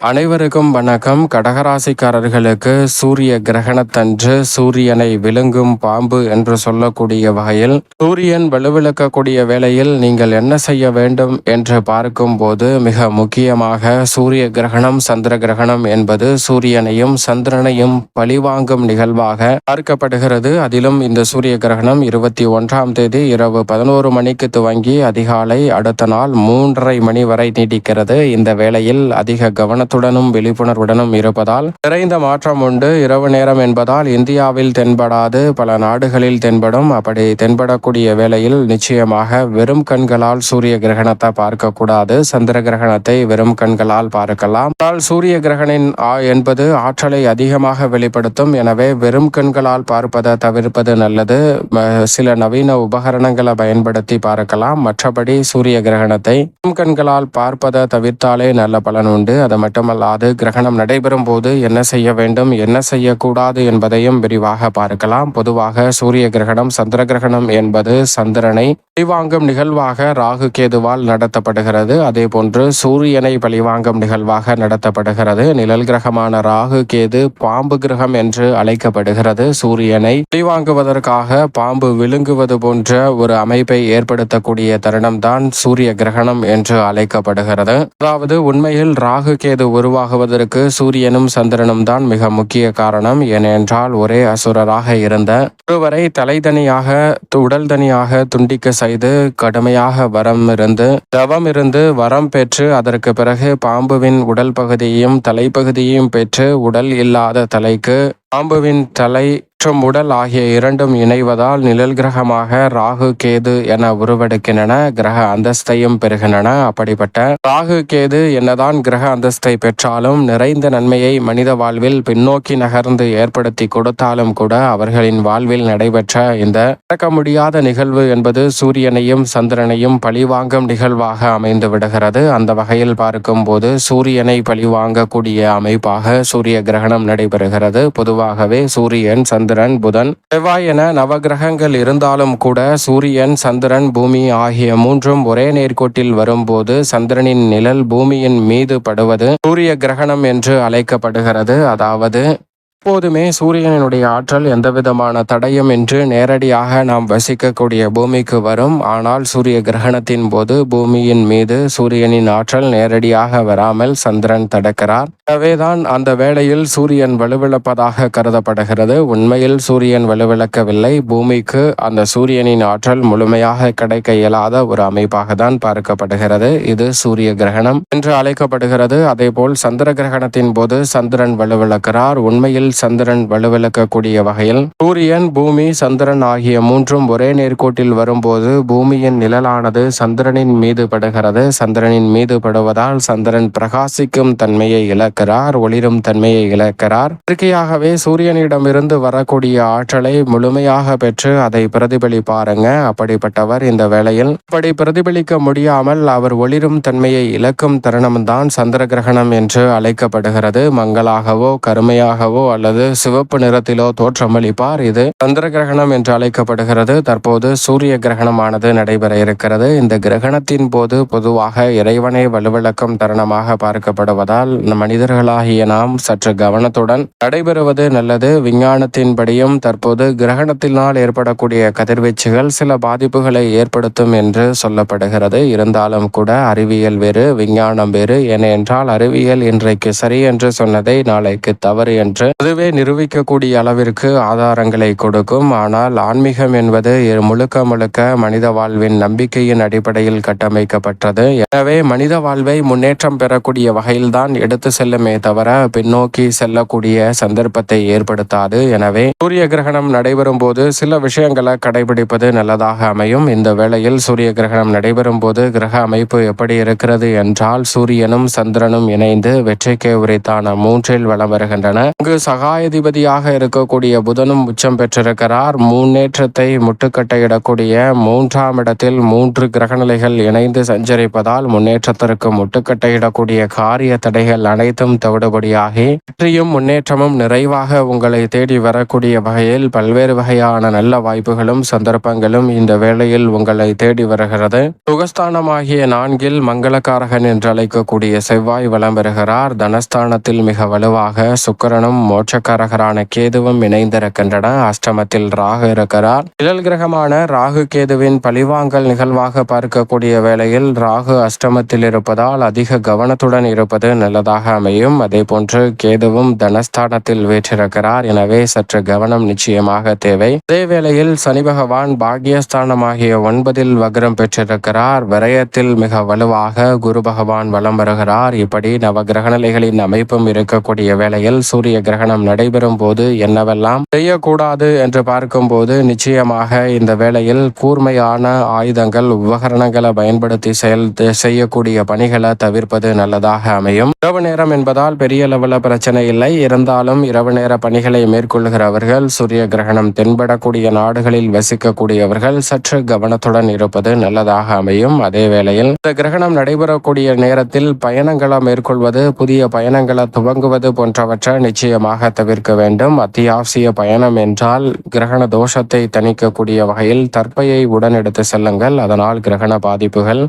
அனைவருக்கும் வணக்கம். கடகராசிக்காரர்களுக்கு சூரிய கிரகணத்தன்று சூரியனை விழுங்கும் பாம்பு என்று சொல்லக்கூடிய வகையில் சூரியன் வலுவிழக்கக்கூடிய வேளையில் நீங்கள் என்ன செய்ய வேண்டும் என்று பார்க்கும்போது மிக முக்கியமாக சூரிய கிரகணம் சந்திர கிரகணம் என்பது சூரியனையும் சந்திரனையும் பழிவாங்கும் நிகழ்வாக பார்க்கப்படுகிறது. அதிலும் இந்த சூரிய கிரகணம் இருபத்தி ஒன்றாம் தேதி இரவு பதினோரு மணிக்கு துவங்கி அதிகாலை அடுத்த நாள் மூன்றரை மணி வரை நீடிக்கிறது. இந்த வேளையில் அதிக கவனம் கவனத்துடனும் விழிப்புணர்வுடனும் இருப்பதால் நிறைந்த மாற்றம் உண்டு. இரவு நேரம் என்பதால் இந்தியாவில் தென்படாது. பல நாடுகளில் தென்படும். அப்படி தென்படக்கூடிய வேளையில் நிச்சயமாக வெறும் கண்களால் சூரிய கிரகணத்தை பார்க்கக்கூடாது. சந்திர கிரகணத்தை வெறும் கண்களால் பார்க்கலாம். ஆனால் சூரிய கிரகணின் ஆ என்பது ஆற்றலை அதிகமாக வெளிப்படுத்தும். எனவே வெறும் கண்களால் பார்ப்பதை தவிர்ப்பது நல்லது. சில நவீன உபகரணங்களை பயன்படுத்தி பார்க்கலாம். மற்றபடி சூரிய கிரகணத்தை வெறும் கண்களால் பார்ப்பதை தவிர்த்தாலே நல்ல பலன் உண்டு. அது மட்டுமல்லாது கிரகணம் நடைபெறும் போது என்ன செய்ய வேண்டும் என்ன செய்யக்கூடாது என்பதையும் விரிவாக பார்க்கலாம். பொதுவாக சூரிய கிரகணம் சந்திர கிரகணம் என்பது சந்திரனை பழிவாங்கும் நிகழ்வாக ராகு கேதுவால் நடத்தப்படுகிறது. அதே போன்று சூரியனை பழிவாங்கும் நிகழ்வாக நடத்தப்படுகிறது. நிழல் கிரகமான ராகு கேது பாம்பு கிரகம் என்று அழைக்கப்படுகிறது. சூரியனை பழிவாங்குவதற்காக பாம்பு விழுங்குவது போன்ற ஒரு அமைப்பை ஏற்படுத்தக்கூடிய தருணம் தான் சூரிய கிரகணம் என்று அழைக்கப்படுகிறது. அதாவது உண்மையில் ராகு கேது உருவாகுவதற்கு சூரியனும் சந்திரனும் தான் மிக முக்கிய காரணம். ஏனென்றால் ஒரே அசுரராக இருந்த ஒருவரை தலைதனியாக உடல் தனியாக துண்டிக்க செய்து கடுமையாக வரம் இருந்து தவம் இருந்து வரம் பெற்று அதற்கு பிறகு பாம்புவின் உடல் பகுதியையும் தலைப்பகுதியையும் பெற்று உடல் இல்லாத தலைக்கு பாம்புவின் தலை மற்றும் உடல் ஆகிய இரண்டும் இணைவதால் நிழல் கிரகமாக ராகு கேது என உருவெடுக்கின்றன. கிரக அந்தஸ்தையும் பெறுகின்றன. அப்படிப்பட்ட ராகு கேது என்னதான் கிரக அந்தஸ்தை பெற்றாலும் நிறைந்த நன்மையை மனித வாழ்வில் பின்னோக்கி நகர்ந்து ஏற்படுத்தி கொடுத்தாலும் கூட அவர்களின் வாழ்வில் நடைபெற்ற இந்த மறக்க முடியாத நிகழ்வு என்பது சூரியனையும் சந்திரனையும் பழிவாங்கும் நிகழ்வாக அமைந்து விடுகிறது. அந்த வகையில் பார்க்கும்போது சூரியனை பழிவாங்கக்கூடிய அமைப்பாக சூரிய கிரகணம் நடைபெறுகிறது. பொதுவாகவே சூரியன் சந்திரன் புதன். செவ்வாய் என நவகிரகங்கள் இருந்தாலும் கூட சூரியன் சந்திரன் பூமி ஆகிய மூன்றும் ஒரே நேர்கோட்டில் வரும்போது சந்திரனின் நிழல் பூமியின் மீது படுவது சூரிய கிரகணம் என்று அழைக்கப்படுகிறது. அதாவது எப்போதுமே சூரியனுடைய ஆற்றல் எந்தவிதமான தடையும் என்று நேரடியாக நாம் வசிக்கக்கூடிய பூமிக்கு வரும். ஆனால் சூரிய கிரகணத்தின் போது பூமியின் மீது சூரியனின் ஆற்றல் நேரடியாக வராமல் சந்திரன் தடுக்கிறார். எனவேதான் அந்த வேளையில் சூரியன் வலுவிழப்பதாக கருதப்படுகிறது. உண்மையில் சூரியன் வலுவிழக்கவில்லை. பூமிக்கு அந்த சூரியனின் ஆற்றல் முழுமையாக கிடைக்க இயலாத ஒரு அமைப்பாக தான் பார்க்கப்படுகிறது. இது சூரிய கிரகணம் என்று அழைக்கப்படுகிறது. அதேபோல் சந்திர கிரகணத்தின் போது சந்திரன் வலுவிழக்கிறார். உண்மையில் சந்திரன் வலுவிழக்கக்கூடிய வகையில். சூரியன் பூமி சந்திரன் ஆகிய மூன்றும் ஒரே நேர்கோட்டில் வரும்போது பூமியின் நிழலானது சந்திரனின் மீது படுகிறது. சந்திரனின் மீது படுவதால் சந்திரன் பிரகாசிக்கும் தன்மையை இழக்கிறார் ஒளிரும் தன்மையை இழக்கிறார். இயற்கையாகவே சூரியனிடமிருந்து வரக்கூடிய ஆற்றலை முழுமையாக பெற்று அதை பிரதிபலிப்பாருங்க. அப்படிப்பட்டவர் இந்த வேளையில். அப்படி பிரதிபலிக்க முடியாமல் அவர் ஒளிரும் தன்மையை இழக்கும் தருணம்தான் சந்திர கிரகணம் என்று அழைக்கப்படுகிறது. மங்களாகவோ கருமையாகவோ அல்லது சிவப்பு நிறத்திலோ தோற்றமளிப்பார் இது சந்திர கிரகணம் என்று அழைக்கப்படுகிறது. தற்போது சூரிய கிரகணமானது நடைபெற இருக்கிறது. இந்த கிரகணத்தின் போது பொதுவாக இறைவனை வலுவிளக்கம் தருணமாக பார்க்கப்படுவதால் மனிதர்களாகிய நாம் சற்று கவனத்துடன் நடைபெறுவது நல்லது. விஞ்ஞானத்தின்படியும் தற்போது கிரகணத்தினால் ஏற்படக்கூடிய கதிர்வீச்சுகள் சில பாதிப்புகளை ஏற்படுத்தும் என்று சொல்லப்படுகிறது. இருந்தாலும் கூட அறிவியல் வேறு விஞ்ஞானம் வேறு. ஏனென்றால் அறிவியல் இன்றைக்கு சரி என்று சொன்னதை நாளைக்கு தவறு என்று அதுவே நிரூபிக்கக்கூடிய அளவிற்கு ஆதாரங்களை கொடுக்கும். ஆனால் ஆன்மீகம் என்பது முழுக்க முழுக்க மனித வாழ்வின் நம்பிக்கையின் அடிப்படையில் கட்டமைக்கப்பட்டது. எனவே மனித வாழ்வை முன்னேற்றம் பெறக்கூடிய வகையில்தான் எடுத்து செல்லுமே தவிர பின்னோக்கி செல்லக்கூடிய சந்தர்ப்பத்தை ஏற்படுத்தாது. எனவே சூரிய கிரகணம் நடைபெறும் போது சில விஷயங்களை கடைபிடிப்பது நல்லதாக அமையும். இந்த வேளையில் சூரிய கிரகணம் நடைபெறும் போது கிரக அமைப்பு எப்படி இருக்கிறது என்றால் சூரியனும் சந்திரனும் இணைந்து வெற்றிக்கு உரித்தான மூன்றில் வளம் வருகின்றன. அங்கு சகாயதிபதியாக இருக்கக்கூடிய புதனும் உச்சம் பெற்றிருக்கிறார். முன்னேற்றத்தை முட்டுக்கட்டையிடக்கூடிய மூன்றாம் இடத்தில் மூன்று கிரகநிலைகள் இணைந்து சஞ்சரிப்பதால் முன்னேற்றத்திற்கு முட்டுக்கட்டையிடக்கூடிய காரிய தடைகள் அனைத்தும் தவிடுபடியாகி வெற்றியும் முன்னேற்றமும் நிறைவாக உங்களை தேடி வரக்கூடிய வகையில் பல்வேறு வகையான நல்ல வாய்ப்புகளும் சந்தர்ப்பங்களும் இந்த வேளையில் உங்களை தேடி வருகிறது. சுகஸ்தானமாகிய நான்கில் மங்களக்காரகன் என்று அழைக்கக்கூடிய செவ்வாய் வலம் பெறுகிறார் தனஸ்தானத்தில் மிக வலுவாக சுக்கரனும் சுக்கிரனும் மோட்சக்காரகரான கேதுவும் இணைந்திருக்கின்றன அஷ்டமத்தில் ராகு இருக்கிறார். நிழல் கிரகமான ராகு கேதுவின் பழிவாங்கல் நிகழ்வாக பார்க்கக்கூடிய வேளையில் ராகு அஷ்டமத்தில் இருப்பதால் அதிக கவனத்துடன் இருப்பது நல்லதாக அமையும். அதே போன்று கேதுவும் தனஸ்தானத்தில் வீற்றிருக்கிறார். எனவே சற்று கவனம் நிச்சயமாக தேவை. அதே வேளையில் சனி பகவான் பாகியஸ்தானமாகிய ஒன்பதில் வக்ரம் பெற்றிருக்கிறார். விரயத்தில் மிக வலுவாக குரு பகவான் வலம் வருகிறார். இப்படி நவ கிரகநிலைகளின் அமைப்பும் இருக்கக்கூடிய வேளையில் சூரிய கிரகணம் நடைபெறும் போது என்னவெல்லாம் செய்யக்கூடாது என்று பார்க்கும்போது நிச்சயமாக இந்த வேளையில் கூர்மையான ஆயுதங்கள் உபகரணங்களை பயன்படுத்தி செயல் செய்யக்கூடிய பணிகளை தவிர்ப்பது நல்லதாக அமையும். இரவு நேரம் என்பதால் பெரிய லெவல பிரச்சனை இல்லை. இருந்தாலும் இரவு நேர பணிகளை மேற்கொள்கிறவர்கள் சூரிய கிரகணம் தென்படக்கூடிய நாடுகளில் வசிக்கக்கூடியவர்கள் சற்று கவனத்துடன் இருப்பது நல்லதாக அமையும். அதே வேளையில் இந்த கிரகணம் நடைபெறக்கூடிய நேரத்தில் பயணங்களை மேற்கொள்வது புதிய பயணங்களை துவங்குவது போன்றவற்றை நிச்சயமாக தவிர்க்க வேண்டும். அத்தியாவசிய பயணம் என்றால் கிரகண தோஷத்தை தணிக்கக்கூடிய வகையில் தற்பையை உடன் எடுத்து செல்லுங்கள். அதனால் கிரகண பாதிப்புகள்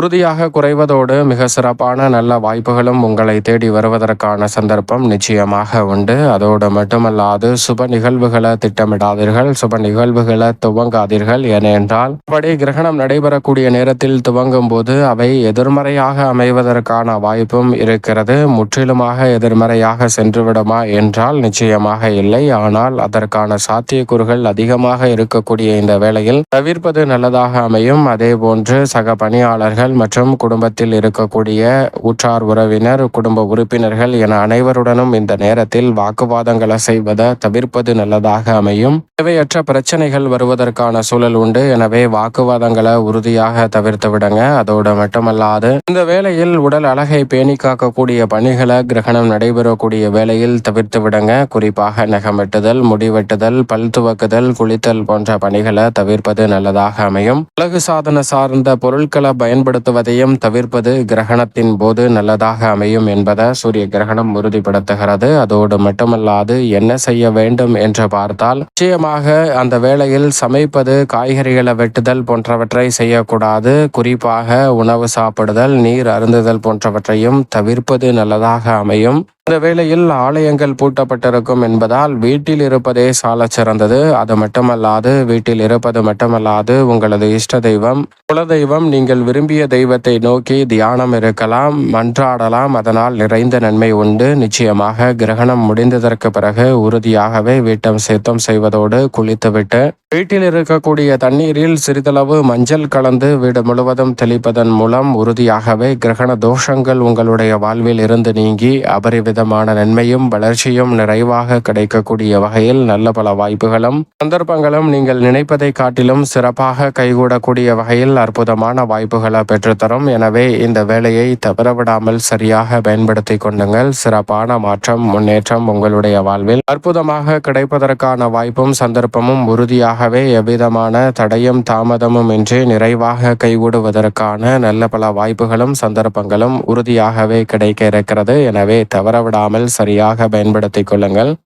உறுதியாக குறைவதோடு மிக சிறப்பான நல்ல வாய்ப்புகளும் உங்களை தேடி வருவதற்கான சந்தர்ப்பம் நிச்சயமாக உண்டு. அதோடு மட்டுமல்லாது சுப நிகழ்வுகளை திட்டமிடாதீர்கள் சுப நிகழ்வுகளை துவங்காதீர்கள். ஏனென்றால் அப்படி கிரகணம் நடைபெறக்கூடிய நேரத்தில் துவங்கும் போது அவை எதிர்மறையாக அமைவதற்கான வாய்ப்பும் இருக்கிறது. முற்றிலுமாக எதிர்மறையாக சென்றுவிடுமா என்றால் நிச்சயமாக இல்லை. ஆனால் அதற்கான சாத்தியக்கூறுகள் அதிகமாக இருக்கக்கூடிய இந்த வேளையில் தவிர்ப்பது நல்லதாக அமையும். அதே போன்று சக பணியாளர்கள் நண்பர்கள் மற்றும் குடும்பத்தில் இருக்கக்கூடிய உற்றார் உறவினர் குடும்ப உறுப்பினர்கள் என அனைவருடனும் இந்த நேரத்தில் வாக்குவாதங்களை செய்வதை தவிர்ப்பது நல்லதாக அமையும். தேவையற்ற பிரச்சனைகள் வருவதற்கான சூழல் உண்டு. எனவே வாக்குவாதங்களை உறுதியாக தவிர்த்து விடுங்க. அதோடு மட்டுமல்லாது இந்த வேளையில் உடல் அழகை பேணி காக்கக்கூடிய பணிகளை கிரகணம் நடைபெறக்கூடிய வேளையில் தவிர்த்து விடுங்க. குறிப்பாக நகமெட்டுதல் முடிவெட்டுதல் பல் துவக்குதல் குளித்தல் போன்ற பணிகளை தவிர்ப்பது நல்லதாக அமையும். அழகு சாதன சார்ந்த பொருட்களை பயன்படுத்த பயன்படுத்துவதையும் தவிர்ப்பது கிரகணத்தின் போது நல்லதாக அமையும் என்பதை சூரிய கிரகணம் உறுதிப்படுத்துகிறது. அதோடு மட்டுமல்லாது என்ன செய்ய வேண்டும் என்று பார்த்தால் நிச்சயமாக அந்த வேளையில் சமைப்பது காய்கறிகளை வெட்டுதல் போன்றவற்றை செய்யக்கூடாது. குறிப்பாக உணவு சாப்பிடுதல் நீர் அருந்துதல் போன்றவற்றையும் தவிர்ப்பது நல்லதாக அமையும். இந்த வேளையில் ஆலயங்கள் பூட்டப்பட்டிருக்கும் என்பதால் வீட்டில் இருப்பதே சால சிறந்தது. அது மட்டுமல்லாது வீட்டில் இருப்பது மட்டுமல்லாது உங்களது இஷ்ட தெய்வம் குலதெய்வம் நீங்கள் விரும்பிய தெய்வத்தை நோக்கி தியானம் இருக்கலாம் மன்றாடலாம். அதனால் நிறைந்த நன்மை உண்டு. நிச்சயமாக கிரகணம் முடிந்ததற்கு பிறகு உறுதியாகவே வீட்டம் சேத்தம் செய்வதோடு குளித்துவிட்டு வீட்டில் இருக்கக்கூடிய தண்ணீரில் சிறிதளவு மஞ்சள் கலந்து வீடு முழுவதும் தெளிப்பதன் மூலம் உறுதியாகவே கிரகண தோஷங்கள் உங்களுடைய வாழ்வில் இருந்து நீங்கி விதமான நன்மையும் வளர்ச்சியும் நிறைவாக கிடைக்கக்கூடிய வகையில் நல்ல பல வாய்ப்புகளும் சந்தர்ப்பங்களும் நீங்கள் நினைப்பதை காட்டிலும் சிறப்பாக கைகூடக்கூடிய வகையில் அற்புதமான வாய்ப்புகளை பெற்றுத்தரும். எனவே இந்த வேலையை தவறவிடாமல் சரியாக பயன்படுத்தி கொண்டுங்கள் சிறப்பான மாற்றம் முன்னேற்றம் உங்களுடைய வாழ்வில் அற்புதமாக கிடைப்பதற்கான வாய்ப்பும் சந்தர்ப்பமும் உறுதியாகவே எவ்விதமான தடையும் தாமதமும் இன்றி நிறைவாக கைகூடுவதற்கான நல்ல பல வாய்ப்புகளும் சந்தர்ப்பங்களும் உறுதியாகவே கிடைக்க இருக்கிறது. எனவே தவற தவறவிடாமல் சரியாக பயன்படுத்திக் கொள்ளுங்கள்.